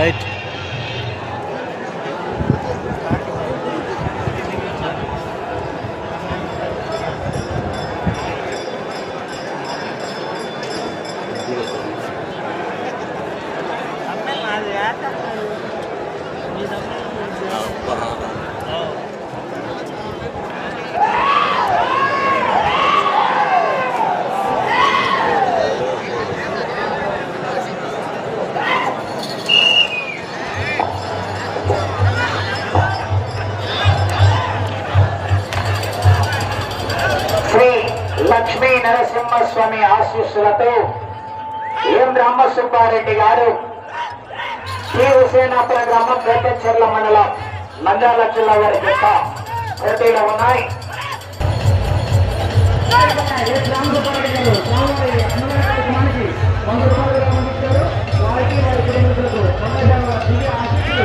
Right Lakshmi Narasimhaswamy ఆశీస్సులతో ఏం బ్రహ్మ సుబ్బారెడ్డి గారు? శ్రీ హుసేనాపుర గ్రామం పేటచర్ల మండలం నంద్యాల జిల్లా వారి యొక్క ప్రతిలో ఉన్నాయి. వారికి వారి ఆశిస్తూ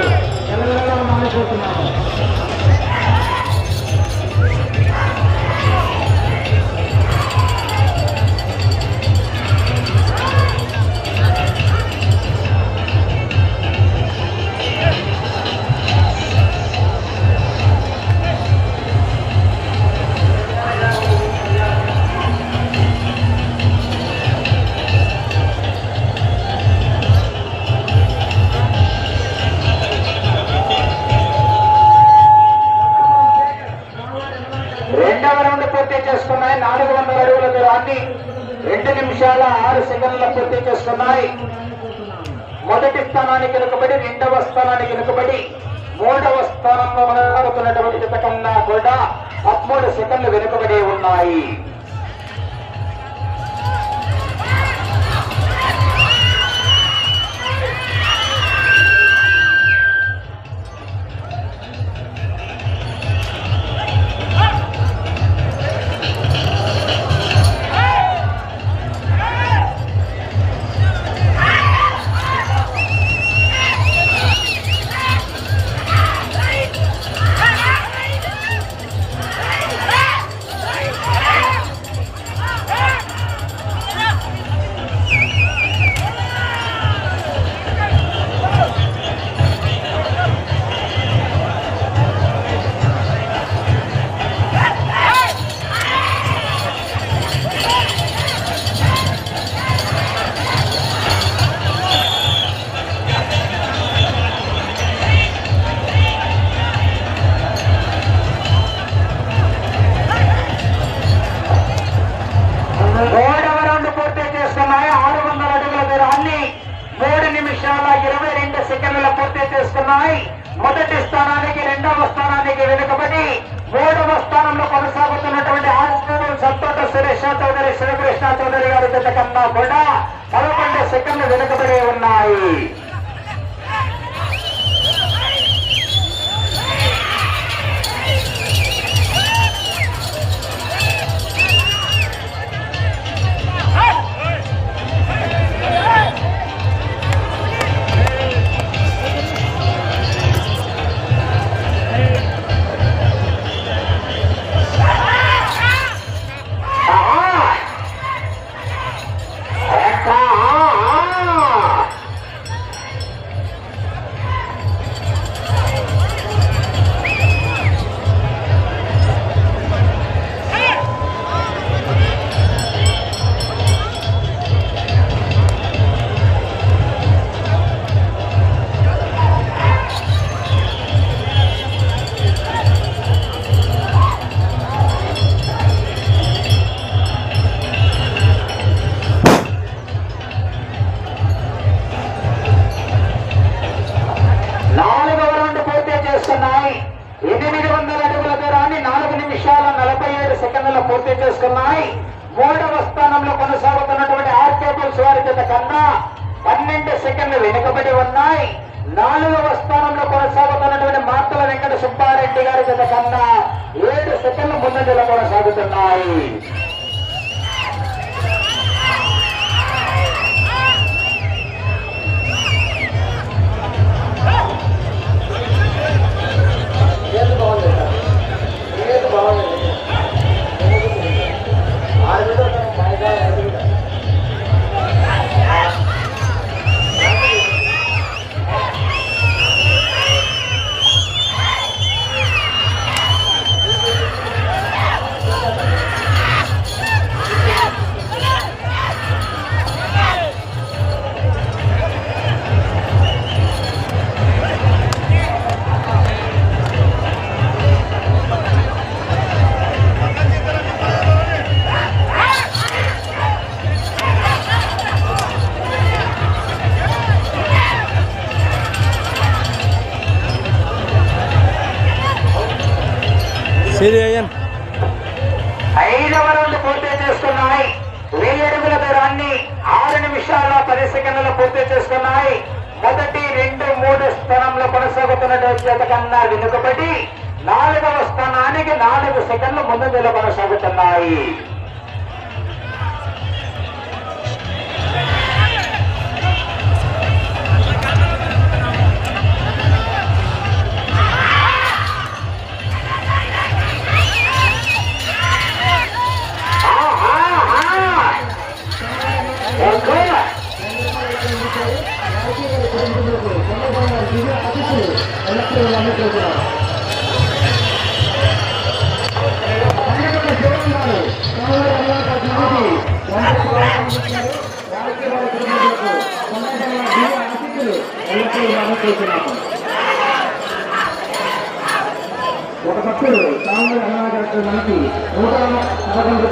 by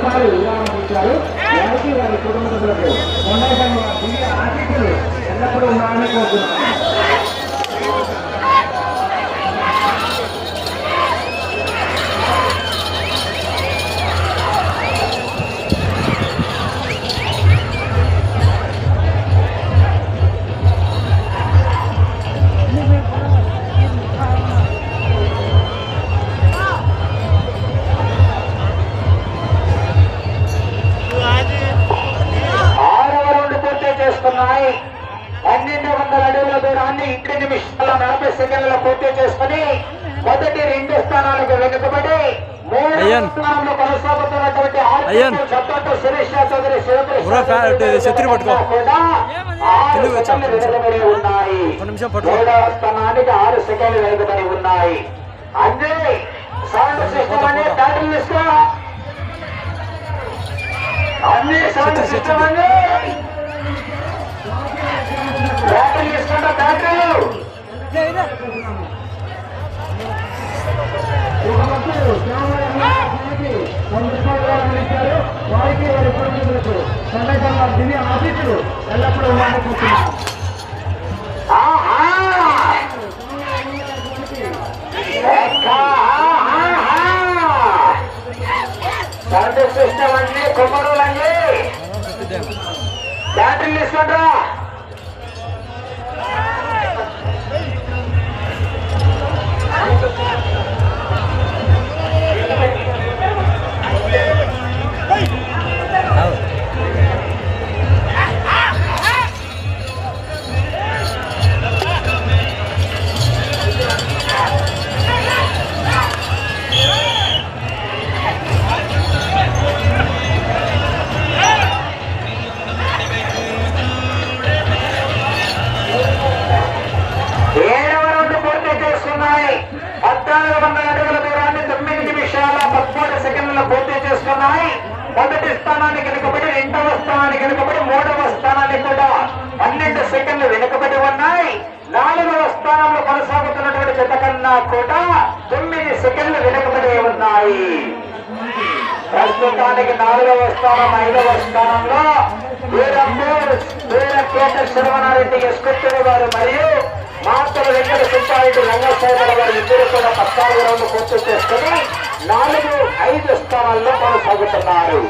రూపాయలు విరామం ఇచ్చారు. వారికి వారి కుటుంబ సభ్యులకు కొండ దివ్య ఆశీస్సులు ఎల్లప్పుడూ ఉన్నారని కోరుతున్నాను చేసుకున్నాయి పన్నెండు వందల అడుగుల దూరాన్ని ఇంటి నిమిషాల నలభై సెకండ్ల పూర్తి చేసుకుని మొదటి రెండు స్థానాలకు వెనుకబడి. స్థానంలో కొనసాగుతున్నటువంటి చౌదరి శత్రు పట్టుకో. వెనుకబడి ఉన్నాయి. స్థానానికి ఆరు సెకండ్లు వెనుకబడి ఉన్నాయి. అంతే సౌండ్ సిస్టమ్ అనే బ్యాటరీ తీసుకో అన్ని సౌండ్ సిస్టమ్. వారికి వారి దివ్య ఆశీస్సులు ఎల్లప్పుడూ. సౌండ్ సిస్టమ్ అన్ని కుమ్మరులన్నీ బ్యాటరీ తీసుకుంటా స్థానాన్ని స్థానానికి వెనుకబడి రెండవ స్థానాన్ని వెనుకబడి మూడవ స్థానానికి కూడా పన్నెండు సెకండ్లు వెనుకబడి ఉన్నాయి. నాలుగవ స్థానంలో కొనసాగుతున్నటువంటి జత కన్నా కూడా తొమ్మిది సెకండ్లు వెనుకబడి ఉన్నాయి. ప్రస్తుతానికి నాలుగవ స్థానం ఐదవ స్థానంలో వీరప్పూర్ వీర శర్వనారెడ్డి ఎస్కొత్తూరు గారు మరియు మాతల వెంకట సుబ్బారెడ్డి రంగశేఖర గారు ఇద్దరు కూడా పద్నాలుగు రౌండ్లు పూర్తి చేసుకుని నాలుగు ఐదు స్థానాల్లో కొనసాగుతున్నారు.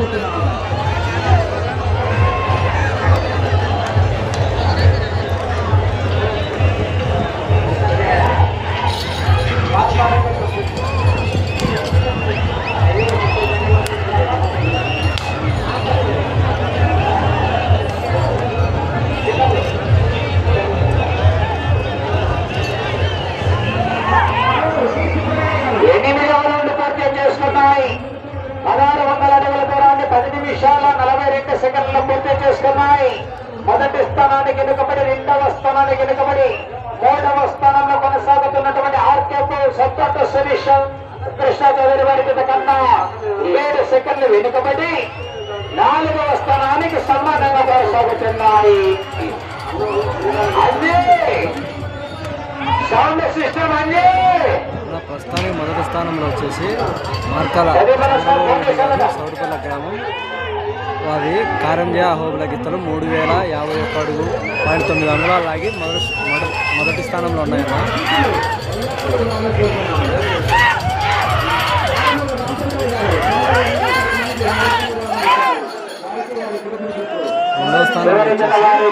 Gracias. ప్రస్తుతానికి మొదటి స్థానంలో వచ్చేసి మార్కాల సౌడిపల్ల గ్రామం. వారి కారంజా అహోబుల గిత్తలు మూడు వేల యాభై ఒక్క అడుగు పాయింట్ తొమ్మిది అంగుళాలు లాగి మొదటి మొద- మొదటి స్థానంలో ఉన్నాయన్న రెండవ స్థానంలో వచ్చేసి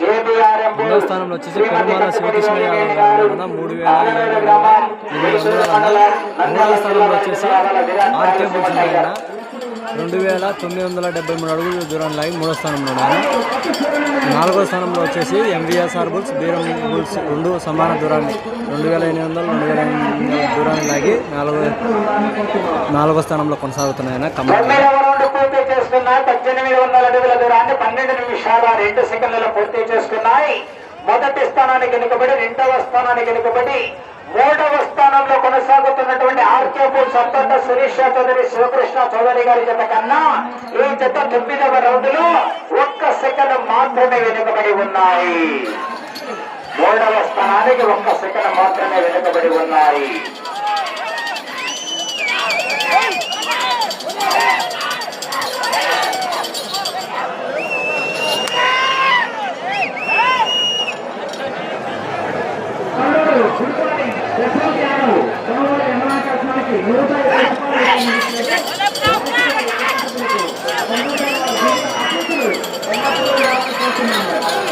రెండవ స్థానంలో వచ్చేసి పెరుమాల శివకృష్ణ యాదవ్ గారు ఉన్న మూడు వేల మూడవ స్థానంలో వచ్చేసి ఆర్కే బుల్స్ ఆయన రెండు వేల తొమ్మిది వందల డెబ్బై మూడు అడుగుల దూరం లాగి మూడో స్థానంలో నాలుగో స్థానంలో వచ్చేసి ఎంవిఎస్ఆర్ బుల్స్ బీరం బుల్స్ రెండు సమాన దూరాన్ని రెండు వేల ఎనిమిది వందలు రెండు వేల ఎనిమిది వందల దూరాన్ని లాగి నాలుగో నాలుగో స్థానంలో కొనసాగుతున్నాయన్న ఖమ్మం తొమ్మిదవ పద్దెనిమిది వందల అడుగుల దూరాన్ని పన్నెండు నిమిషాల రెండు సెకండ్లలో పూర్తి చేసుకున్నాయి. మొదటి స్థానానికి వెనుకబడి రెండవ స్థానానికి వెనుకబడి మూడవ స్థానంలో కొనసాగుతున్నటువంటి ఆర్కేపూర్ పూల్ సురేష్ చౌదరి శివకృష్ణ చౌదరి గారి జత కన్నా ఈ జత తొమ్మిదవ రౌండ్లో ఒక్క సెకండ్ మాత్రమే వెనుకబడి ఉన్నాయి. మూడవ స్థానానికి ఒక్క సెకండ్ మాత్రమే వెనుకబడి ఉన్నాయి. Thank you.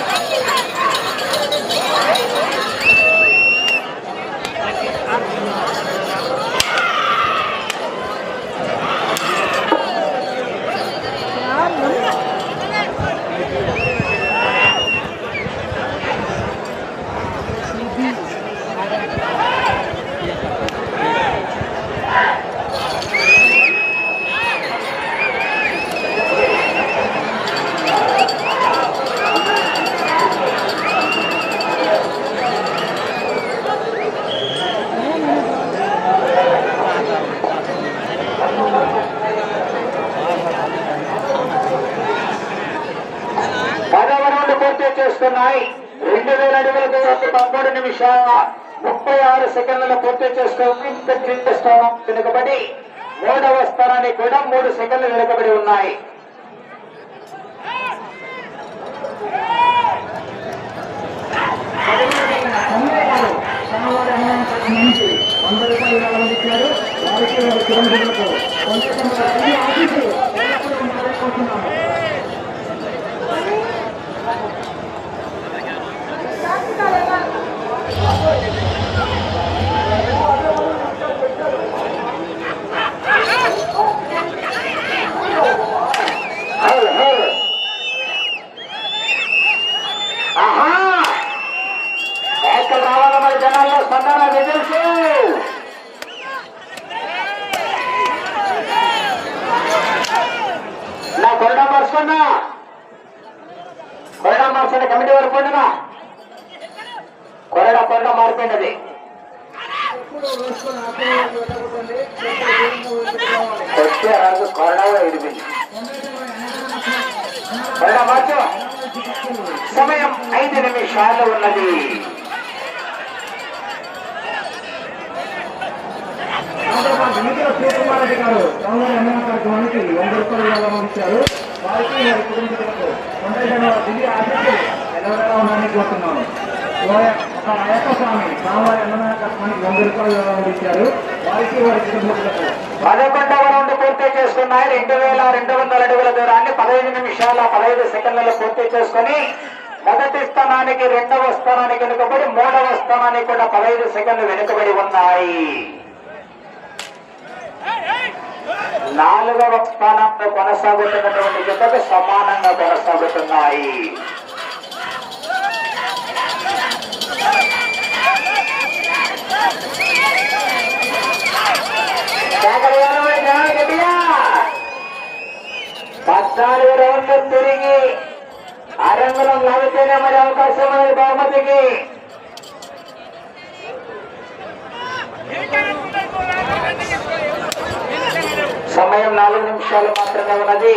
చేసుకుని రెండో స్థానం వెనుకబడి మూడవ స్థానానికి కూడా మూడు సెకండ్లు వెనుకబడి ఉన్నాయి. వంద రూపాయలు ఇవ్వాలనిచ్చారు వారికి వారి కుటుంబీకులకు కొంత ఈ ఆఫీసు ఎల్లప్పుడూ ఉండాలని కోరుతున్నాము హల్, హల్. ఆహా ఎక్కడ రావాలా మరి జనాల్లో స్పందన విజిల్స్ నా కొరడా మార్చుకున్నా కొరడా మార్చుకున్న కమిటీ కొరడ కొరడ కొరడా మారిపోయినది. వచ్చే రాజు కొరడా విడిపింది కొరడ మార్చు. సమయం ఐదు నిమిషాలు ఉన్నది. ఎన్నికల గారు కార్యక్రమానికి వంద రూపాయలు వారికి కుటుంబ సభ్యులకు వంద జనవరి దివ్య ఎల్లవెల్లలా ఒక అయ్యప్ప స్వామి సోమవారం యమునా కార్యక్రమానికి వంద రూపాయలు ఇవ్వాలనిచ్చారు వారికి వారి కుటుంబీకులకు పదకొండవ రౌండ్ పూర్తి చేసుకున్నాయి. రెండు వేల రెండు వందల అడుగుల దూరాన్ని పదహైదు నిమిషాల పదహైదు సెకండ్లలో పూర్తి చేసుకుని మొదటి స్థానానికి రెండవ స్థానానికి వెనుకబడి మూడవ స్థానానికి కూడా పదహైదు సెకండ్లు వెనుకబడి ఉన్నాయి. నాలుగవ స్థానంలో కొనసాగుతున్నటువంటి జతకు సమానంగా కొనసాగుతున్నాయి జాగ్రత్తగా జనాలు గట్టిగా. పద్నాలుగు రౌండ్లు తిరిగి అరంగులం లాగితేనే మరి అవకాశం ఉన్నది. బహుమతికి సమయం నాలుగు నిమిషాలు మాత్రమే ఉన్నది.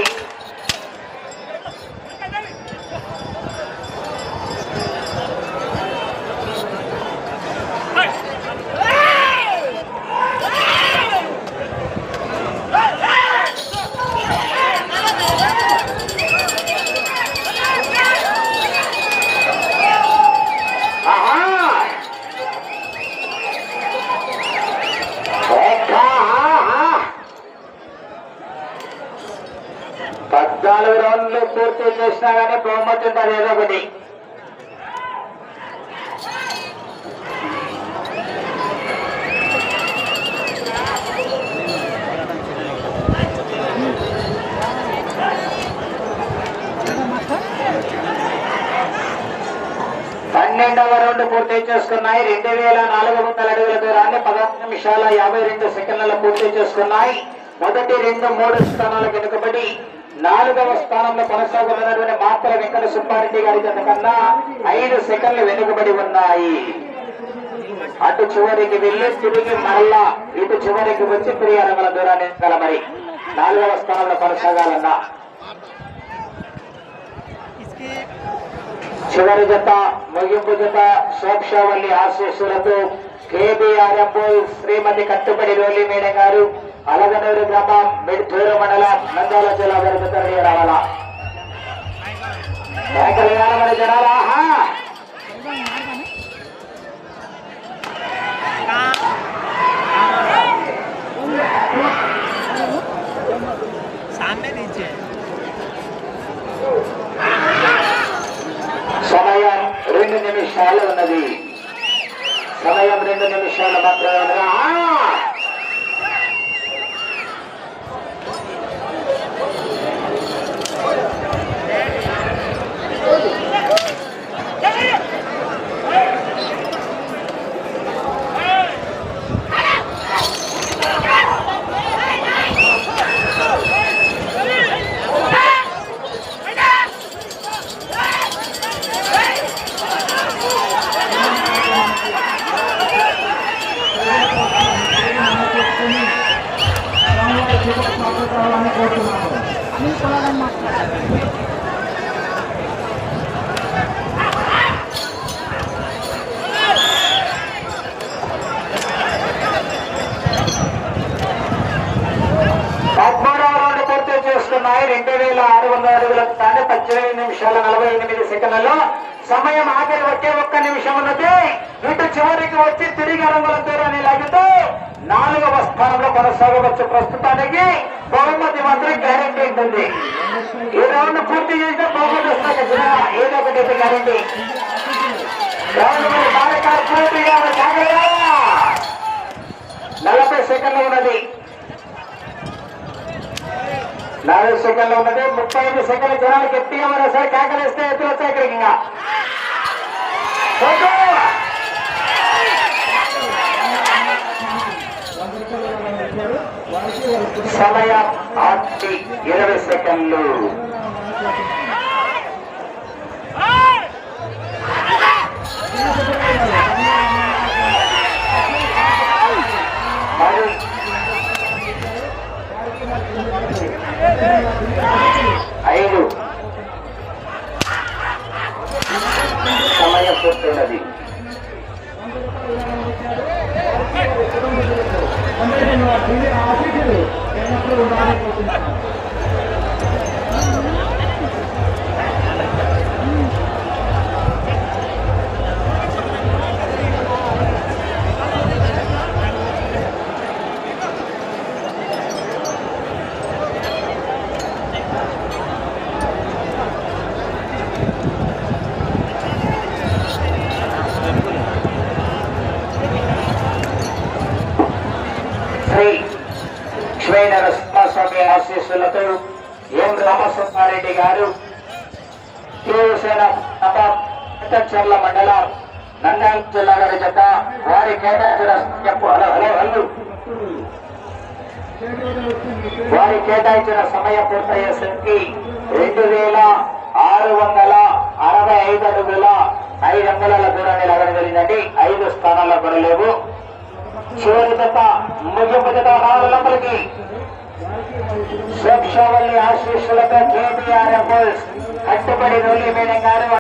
నాలుగు రౌండ్లు పూర్తి చేసినా కానీ బహుమతి ఉంటుంది ఏదో ఒకటి. పన్నెండవ రౌండ్ పూర్తి చేసుకున్నాయి. రెండు వేల నాలుగు వందల అడుగుల దూరాన్ని పదహారు నిమిషాల యాభై రెండు సెకండ్లలో పూర్తి చేసుకున్నాయి. మొదటి రెండు మూడు స్థానాలకు వెనుకబడి నాలుగవ స్థానంలో కొనసాగుతున్నటువంటి మాత్ర వెంకట సుబ్బారెడ్డి గారి కన్నా ఐదు సెకండ్లు వెనుకబడి ఉన్నాయి. అటు చివరికి వెళ్ళి తిరిగి మరలా ఇటు చివరికి వచ్చి తిరిగి అరవల దూరాన్ని కలమరి నాలుగవ స్థానంలో కొనసాగాలన్నా. చివరి జత ముగింపు జత సోక్షవల్లి ఆశీస్సులతో కేబీఆర్ఎఫ్ శ్రీమతి కట్టుబడి రోలి మేడం గారు అలగనూరు గ్రామం మిడ్దూర మండలం నందాల జిల్లా వరకు తరలి సమయం రెండు నిమిషాలు ఉన్నది. సమయం రెండు నిమిషాలు మాత్రమే ఉన్నది. కోరుతున్నాను చేస్తున్నాయి రెండు వేల ఆరు వందల అడుగుల తాండి పద్దెనిమిది నిమిషాల నలభై ఎనిమిది సెకండ్లలో సమయం ఆఖరి ఒకే ఒక్క నిమిషం ఉన్నది ఇటు చివరికి వచ్చి తిరిగి రంగుల దూరాన్ని లాగితే నాలుగవ స్థానంలో కొనసాగవచ్చు ప్రస్తుతానికి మాత్రం గ్యారంటీ ఉంటుంది. ఈ రౌండ్ పూర్తి చేస్తే బహుమతి వస్తాక ఏదో ఒకటి గ్యారెంటీ రౌండ్ మరి కార్యక్రమం పూర్తిగా నలభై సెకండ్లు ఉన్నది. నలభై సెకండ్లు ఉన్నది. ముప్పై ఐదు సెకండ్ల జనాలు గట్టిగా మరోసారి కేకలేస్తే ఎత్తులు వచ్చాయి ఇక్కడికి ఇంకా. సమయం ఆర్టీ ఇరవై సెకండ్లు. మరి శ్రీ శ్రీ నరసింహస్వామి ఆశీస్సులతో ఎం రామసింహారెడ్డి గారు శివసేన చర్ల మండలం నంద్యాల జిల్లా గారి చెత్త వారి కేటాయించిన చెప్పు హలో హలో హలో. వారి కేటాయించిన సమయం పూర్తయ్యేసరికి రెండు వేల ఆరు వందల అరవై ఐదు అడుగుల ఐదు అంగుళాల దూరాన్ని లాగడం జరిగిందండి ఐదు స్థానాల్లో కూడా లేవు చివరి దశ ముగింపు జత రావాలి లోపలికి ఆశీస్సులతో కేటీఆర్ కట్టుబడి రోలి మేడం గారు